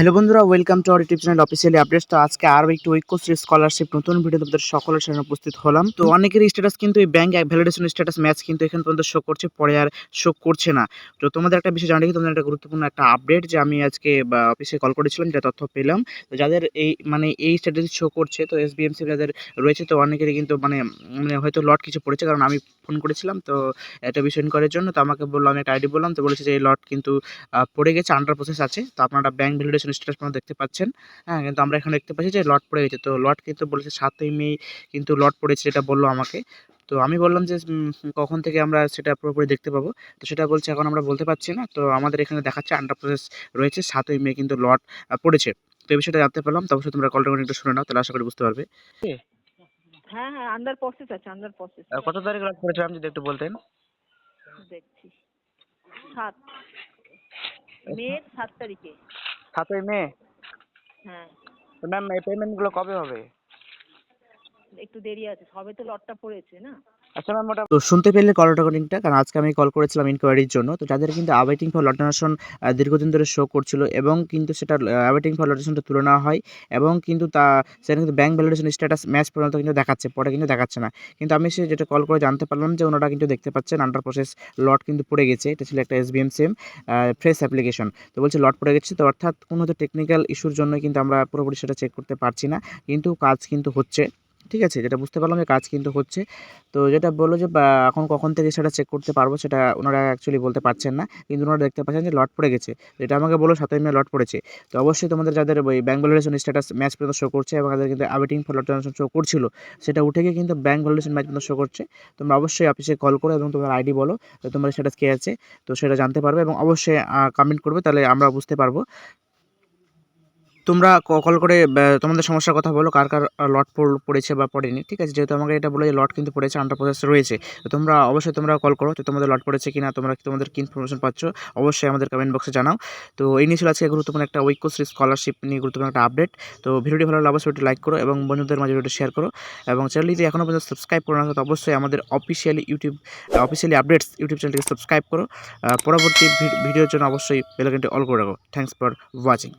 Hello বন্ধুরা welcome to our YouTube channel officially updates তো আজকে আরও একটি ঐক্যশ্রী স্কলারশিপ নতুন ভিডিও তোমাদের সকলের সামনে উপস্থিত হলাম। তো অনেকের স্ট্যাটাস কিন্তু এই ব্যাংক ভ্যালিডেশন স্ট্যাটাস ম্যাচ কিন্তু এখান পর্যন্ত শো করছে, পরে আর শো করছে না। তো তোমাদের একটা বিষয় জানিয়ে তোমাদের একটা গুরুত্বপূর্ণ একটা আপডেট যে আমি আজকে অফিসে কল করেছিলাম, যেটা তথ্য পেলাম। তো যাদের এই মানে এই স্ট্যাটাস শো করছে, তো এস বিএমসি যাদের রয়েছে, তো অনেকেরই কিন্তু মানে মানে হয়তো লট কিছু পড়েছে, কারণ আমি ফোন করেছিলাম। তো একটা বিষয় করার জন্য, তো আমাকে বলল, আমি একটা আইডি বললাম, তো বলেছে যে এই লট কিন্তু পড়ে গেছে আন্ডার প্রসেস আছে। তো আপনারা ব্যাংক ভ্যালিডেশন স্ট্যাটাস আপনারা দেখতে পাচ্ছেন। হ্যাঁ কিন্তু আমরা এখানে দেখতে পাচ্ছি যে লট পড়ে গেছে। তো লট কিন্তু বলেছে সাতই মে কিন্তু লট পড়েছে এটা বলল আমাকে। তো আমি বললাম যে উম, কখন থেকে আমরা সেটা পুরোপুরি দেখতে পাবো? তো সেটা বলছে এখন আমরা বলতে পারছি না। তো আমাদের এখানে দেখাচ্ছে আন্ডার প্রসেস রয়েছে সাতই মে কিন্তু লট পড়েছে। তো এই বিষয়টা জানতে পারলাম তো অবশ্যই তোমরা কলটা করে একটু শুনে নাও তাহলে আশা করি বুঝতে পারবে। হ্যাঁ হ্যাঁ আন্ডার প্রসেস আছে আন্ডার প্রসেস কত তারিখ লট পড়েছে আপনি যদি একটু বলতেন? দেখছি। সাত। মে সাত তারিখে। সাতই মে। ম্যাম এই পেমেন্টগুলো কবে হবে? একটু দেরি আছে, সবে তো লটটা পড়েছে না? আচ্ছা ম্যাম ওটা তো শুনতে পেলে কল রেকর্ডিংটা কারণ আজকে আমি কল করেছিলাম ইনকোয়ারির জন্য। তো যাদের কিন্তু আওয়েটিং ফর লটানেশন দীর্ঘদিন ধরে শো করছিল, এবং কিন্তু সেটা আওয়েটিং ফর লটানেশনটা তুলে নেওয়া হয়, এবং কিন্তু তা সেটা কিন্তু ব্যাংক ভ্যালিডেশন স্ট্যাটাস ম্যাচ পর্যন্ত কিন্তু দেখাচ্ছে, পরে কিন্তু দেখাচ্ছে না। কিন্তু আমি সে যেটা কল করে জানতে পারলাম যে ওনারা কিন্তু দেখতে পাচ্ছেন আন্ডার প্রসেস লট কিন্তু পড়ে গেছে, এটা ছিল একটা এসবিএম সিম ফ্রেশ অ্যাপ্লিকেশন তো বলছে লট পড়ে গেছে, তো অর্থাৎ কোনো হয়তো টেকনিক্যাল ইস্যুর জন্য কিন্তু আমরা পুরোপুরি সেটা চেক করতে পারছি না, কিন্তু কাজ কিন্তু হচ্ছে। ঠিক আছে, যেটা বুঝতে পারলাম যে কাজ কিন্তু হচ্ছে। তো যেটা বলল যে এখন কখন থেকে সেটা চেক করতে পারব সেটা ওনারা অ্যাকচুয়ালি বলতে পারছেন না। কিন্তু ওনারা দেখতে পাচ্ছেন যে, লট পড়ে গেছে। যেটা আমাকে বলল, সাতই মে লট পড়েছে। তো অবশ্যই তোমাদের যাদের ওই ব্যাঙ্ক ভ্যালিডেশন স্ট্যাটাস ম্যাচ পর্যন্ত শো করছে এবং তাদের কিন্তু আবেটিং ফর লট শো করছিল, সেটা উঠে গিয়ে কিন্তু ব্যাঙ্ক ভ্যালিডেশন ম্যাচ পর্যন্ত শো করছে। তোমরা অবশ্যই অফিসে কল করো এবং তোমার আইডি বলো তোমার স্ট্যাটাস কে আছে। তো সেটা জানতে পারবে এবং অবশ্যই কমেন্ট করবে, তাহলে আমরা বুঝতে পারব। তোমরা কল করে তোমাদের সমস্যার কথা বলো, কার কার লট পড়েছে বা পড়েনি, ঠিক আছে? যেহেতু আমাকে এটা বলে যে লট কিন্তু পড়েছে আন্ডার প্রসেস রয়েছে, তো তোমরা অবশ্যই তোমরা কল করো তো তোমাদের লট পড়েছে কিনা, তোমরা তোমাদের কি ইনফরমেশন পাচ্ছ, অবশ্যই আমাদের কমেন্ট বক্সে জানাও। তো এই নিয়ে ছিল আজকে গুরুত্বপূর্ণ একটা ঐক্যশ্রী স্কলারশিপ নিয়ে গুরুত্বপূর্ণ একটা আপডেট তো ভিডিওটি ভালো লাগলে অবশ্যই লাইক করো এবং বন্ধুদের মাঝে ভিডিওটি শেয়ার করো। এবং চ্যানেলটি এখনও পর্যন্ত সাবস্ক্রাইব করো না তো অবশ্যই আমাদের officially YouTube officially updates YouTube চ্যানেলটিকে সাবস্ক্রাইব করো। পরবর্তী ভিডিওর জন্য অবশ্যই বেলাকেনটি অল করে রাখো। Thanks for watching